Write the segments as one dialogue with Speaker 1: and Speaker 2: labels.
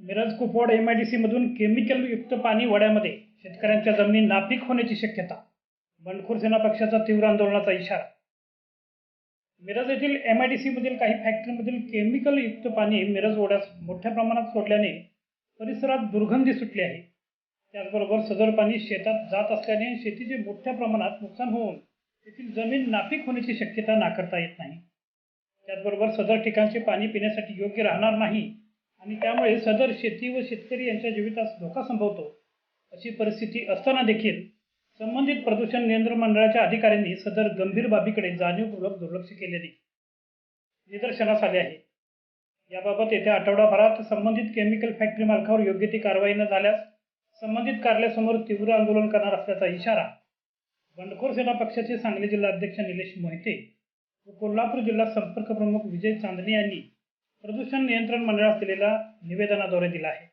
Speaker 1: Miraj Kupwad M I D सीमधून केमिकलयुक्त पाणी वड्यामध्ये शेतकऱ्यांच्या जमिनी नापीक होण्याची शक्यता बंडखोर सेना पक्षाचा तीव्र आंदोलनाचा इशारा. मिरज येथील एम आय डी सीमधील काही फॅक्टरीमधील केमिकलयुक्त पाणी मिरज ओढ्यास मोठ्या प्रमाणात सोडल्याने परिसरात दुर्गंधी सुटली आहे. त्याचबरोबर सदर पाणी शेतात जात असल्याने शेतीचे मोठ्या प्रमाणात नुकसान होऊन तेथील जमीन नापीक होण्याची शक्यता नाकारता येत नाही. त्याचबरोबर सदर ठिकाणचे पाणी पिण्यासाठी योग्य राहणार नाही आणि त्यामुळे सदर शेती व शेतकरी यांच्या जीवितास धोका संभवतो अशी परिस्थिती असताना देखील संबंधित प्रदूषण नियंत्रण मंडळाच्या अधिकाऱ्यांनी सदर गंभीर बाबीकडे जाणीवपूर्वक दुर्लक्ष केल्याने निदर्शनास आले आहे. याबाबत येत्या आठवडाभरात संबंधित केमिकल फॅक्टरी मालकावर योग्य ती कारवाई न झाल्यास संबंधित कार्यालयासमोर तीव्र आंदोलन करणार असल्याचा इशारा बंडखोर सेना पक्षाचे सांगली जिल्हा अध्यक्ष निलेश मोहिते व कोल्हापूर जिल्हा संपर्क प्रमुख विजय चांदणे यांनी प्रदूषण नियंत्रण मंडळास दिलेल्या निवेदनाद्वारे दिला आहे.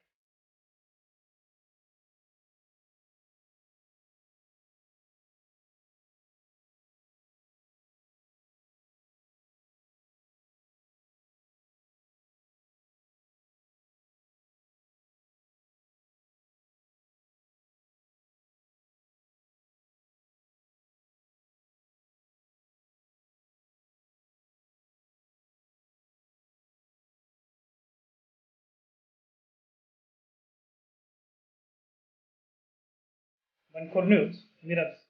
Speaker 1: बंडखोर न्यूज मिरज